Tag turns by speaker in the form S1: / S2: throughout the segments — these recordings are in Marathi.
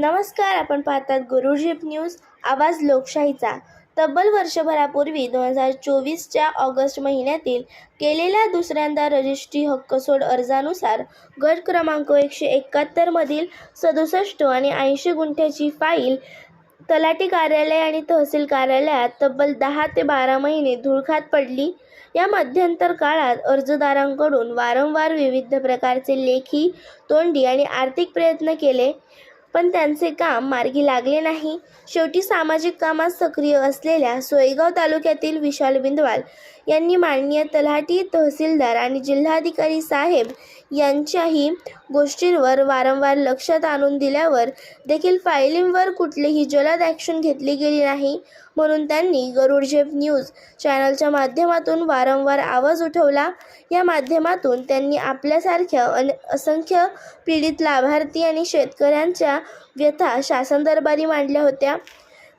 S1: नमस्कार आपण पाहतात गुरुजीप न्यूज आवाज लोकशाहीचा. तब्बल वर्षभरापूर्वी दोन हजार चोवीसच्या ऑगस्ट महिन्यातील केलेल्या दुसऱ्यांदा रजिस्ट्री हक्क सोड अर्जानुसार गट क्रमांक एकशे एकाहत्तरमधील सदुसष्ट आणि ऐंशी गुंठ्याची फाईल तलाठी कार्यालय आणि तहसील कार्यालयात तब्बल दहा ते बारा महिने धुळखात पडली. या मध्यंतर काळात अर्जदारांकडून वारंवार विविध प्रकारचे लेखी तोंडी आणि आर्थिक प्रयत्न केले. पण त्यांचे काम मार्गी लागले नाही. शेवटी सामाजिक कामात सक्रिय असलेल्या सोयगाव तालुक्यातील विशाल बिंदवाल यांनी माननीय तलाठी तहसीलदार आणि जिल्हाधिकारी साहेब यांच्याही गोष्टींवर वारंवार लक्षात आणून दिल्यावर देखील फायलींवर कुठलीही जलद ॲक्शन घेतली गेली नाही. म्हणून त्यांनी गरुड झेप न्यूज चॅनलच्या माध्यमातून वारंवार आवाज उठवला. या माध्यमातून त्यांनी आपल्यासारख्या अन असंख्य पीडित लाभार्थी आणि शेतकऱ्यांच्या व्यथा शासन दरबारी मांडल्या होत्या.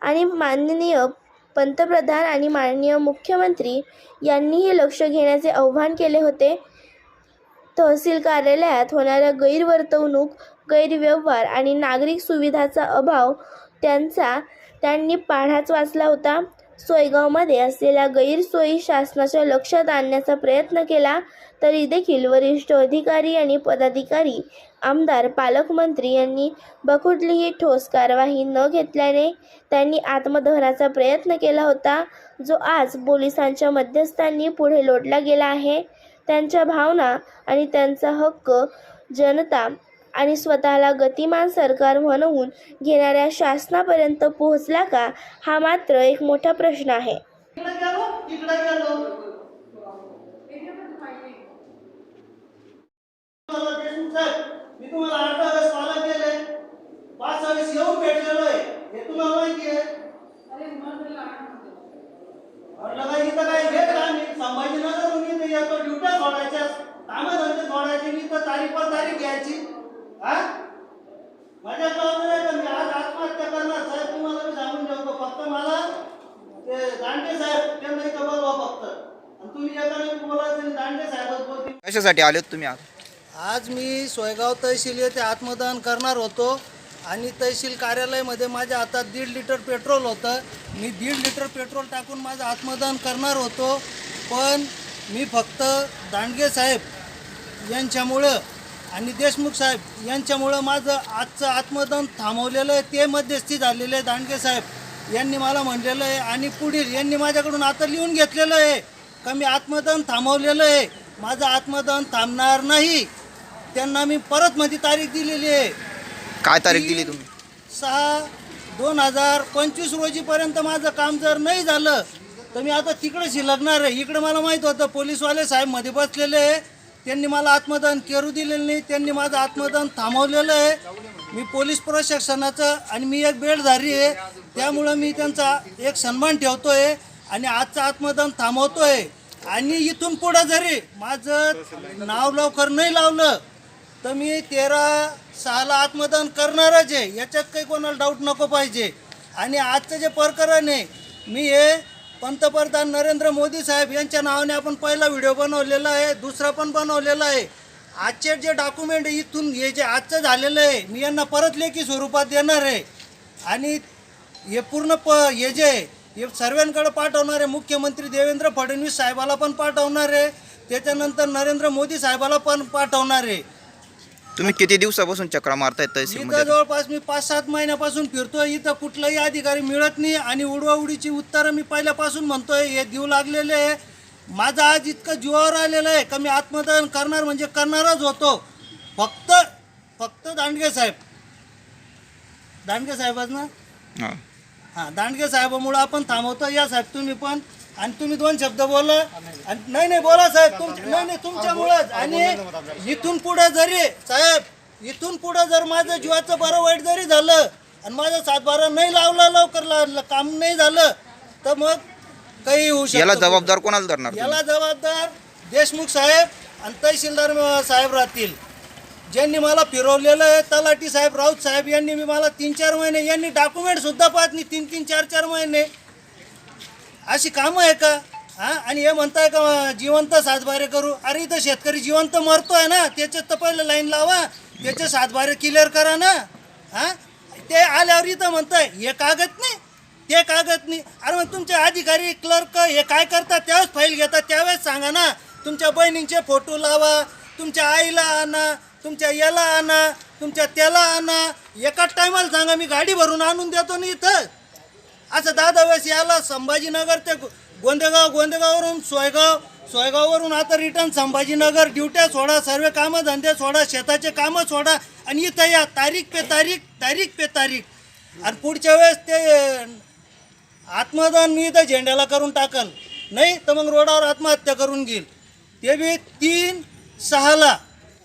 S1: आणि माननीय पंतप्रधान आणि माननीय मुख्यमंत्री यांनीही लक्ष घेण्याचे आव्हान केले होते. तहसील कार्यालयात होणाऱ्या गैरवर्तवणूक गैरव्यवहार आणि नागरिक सुविधाचा अभाव त्यांचा त्यांनी पाढाच वाचला होता. सोयगावमध्ये असलेल्या गैरसोयी शासनाच्या लक्षात आणण्याचा प्रयत्न केला तरी देखील वरिष्ठ अधिकारी आणि पदाधिकारी आमदार पालकमंत्री यांनी बकुटलीही ठोस कारवाई न घेतल्याने त्यांनी आत्मदहनाचा प्रयत्न केला होता जो आज पोलिसांच्या मध्यस्थांनी पुढे लोटला गेला आहे. त्यांच्या भावना आणि त्यांचा हक्क जनता आणि स्वतःला गतिमान सरकार म्हणवून घेणाऱ्या शासनापर्यंत पोहोचला का हा मात्र एक मोठा प्रश्न आहे.
S2: मी तुम्हाला अठरा वेळेस कॉल केले पाच वेळेस येऊन भेटलेलो आहे हे तुम्हाला माहिती आहे म्हटलं काय इथं काय भेट का मी संभाजीनगरहून इथं येतो ड्युट्या सोडायच्या कामं धंदे सोडायचे मी तर तारीख हा? माझ्या नाही का? मी आज आत्महत्या करणार. साहेब तुम्हाला मी सांगून ठेवतो. फक्त मला ते दांडे साहेब त्यांना इथं बोलवा फक्त. आणि तुम्ही एकाने बोलायचं दांडे साहेबच बोलतील.
S3: कशासाठी आलेत तुम्ही आज?
S4: आज मी सोयगाव तहसील येथे आत्मदान करणार होतो आणि तहसील कार्यालयामध्ये माझ्या हातात दीड लिटर पेट्रोल होतं. मी दीड लिटर पेट्रोल टाकून माझं आत्मदान करणार होतो. पण मी फक्त दांडगे साहेब यांच्यामुळं आणि देशमुख साहेब यांच्यामुळं माझं आजचं आत्मदान थांबवलेलं आहे. ते मध्यस्थी झालेले आहे दांडगे साहेब. यांनी मला म्हणलेलं आहे आणि पुढील यांनी माझ्याकडून आता लिहून घेतलेलं आहे का मी आत्मदान थांबवलेलं आहे. माझं आत्मदान थांबणार नाही. त्यांना मी परत मध्ये तारीख दिलेली आहे.
S3: काय तारीख दिली तुम्ही?
S4: सहा दोन हजार पंचवीस रोजीपर्यंत माझं काम जर नाही झालं तर मी आता तिकडे शिलगणार आहे. इकडे मला माहीत होतं पोलीसवाले साहेबमध्ये बसलेले आहे. त्यांनी मला आत्मदान करू दिलेलं नाही त्यांनी माझं आत्मदान थांबवलेलं आहे. मी पोलीस प्रशासनाचं आणि मी एक बेडधारी आहे. त्यामुळं मी त्यांचा एक सन्मान ठेवतो आहे आणि आजचं आत्मदान आहे आणि इथून पुढं जरी माझं नाव लवकर नाही लावलं तर मी तेरा सहाला आत्मदान करणारच आहे. याच्यात काही कोणाला डाऊट नको पाहिजे. आणि आजचं जे प्रकरण आहे मी हे पंतप्रधान नरेंद्र मोदी साहेब यांच्या नावाने आपण पहिला व्हिडिओ बनवलेला आहे दुसरा पण बनवलेला आहे. आजचे जे डॉक्युमेंट इथून हे जे आजचं झालेलं आहे मी यांना परत लेखी स्वरूपात देणार आहे. आणि हे पूर्ण प हे जे आहे, हे सर्वांकडे पाठवणार आहे मुख्यमंत्री देवेंद्र फडणवीस साहेबाला पण पाठवणार आहे. त्याच्यानंतर नरेंद्र मोदी साहेबाला पण पाठवणार आहे.
S3: तुम्ही किती दिवसापासून चक्रा मारतायत
S4: इथं
S3: तहसीलमध्ये
S4: जवळपास मी पाच सात महिन्यापासून फिरतोय. इथं कुठलाही अधिकारी मिळत नाही आणि उडवाउडीची उत्तरं मी पहिल्यापासून म्हणतोय हे देऊ लागलेले आहे. माझा आज इतकं जीवावर आलेलं आहे का मी आत्मदान करणार म्हणजे करणारच होतो. फक्त फक्त दांडगे साहेब. दांडगे साहेबच ना?
S3: हां.
S4: हां दांडगे साहेबामुळं आपण थांबवतो. या साहेब तुम्ही पण. आणि तुम्ही दोन शब्द बोला आणि नाही नाही बोला साहेब नाही नाही तुमच्यामुळंच. आणि इथून पुढं जरी साहेब इथून पुढं जर माझं जीवाचं बरं वाईट जरी झालं आणि माझं सातबारा नाही लावला लवकर काम नाही झालं तर मग काही होऊ
S3: याला
S4: शकतं
S3: जबाबदार कोणाला धरणार तुम्ही?
S4: याला जबाबदार देशमुख साहेब आणि तहसीलदार अं, साहेब राहतील. ज्यांनी मला फिरवलेलं आहे तलाठी साहेब राऊत साहेब यांनी मी मला तीन चार महिने यांनी डॉक्युमेंट सुद्धा पाहत नाही तीन तीन चार चार महिने. अशी कामं आहे का? हा? आणि हे म्हणताय का जिवंत सातबारे करू? अरे इथं शेतकरी जिवंत मरतोय ना त्याच्यात तर पहिलं लाईन लावा. त्याचे सातबारे क्लिअर करा ना. हा? ते आल्यावर इथं म्हणताय हे कागद नाही ते कागद नाही. अरे मग तुमचे अधिकारी क्लर्क हे काय करतात? त्यावेळेस फाईल घेतात. त्यावेळेस सांगा ना तुमच्या बहिणींचे फोटो लावा तुमच्या आईला आणा तुमच्या याला आणा तुमच्या त्याला आणा. एकाच टायमाला सांगा मी गाडी भरून आणून देतो ना इथं. असं दादा वेळेस याला संभाजीनगर ते गोंदेगाव गोंदेगाववरून सोयगाव सोयगाववरून आता रिटर्न संभाजीनगर. ड्युट्या सोडा सर्व कामं धंदे सोडा शेताचे कामं सोडा आणि इथं या तारीख पे तारीख तारीख पे तारीख. आणि पुढच्या वेळेस ते आत्मदान मी इथं झेंड्याला करून टाकल नाही तर मग रोडावर आत्महत्या करून घेईल. ते बी तीन सहाला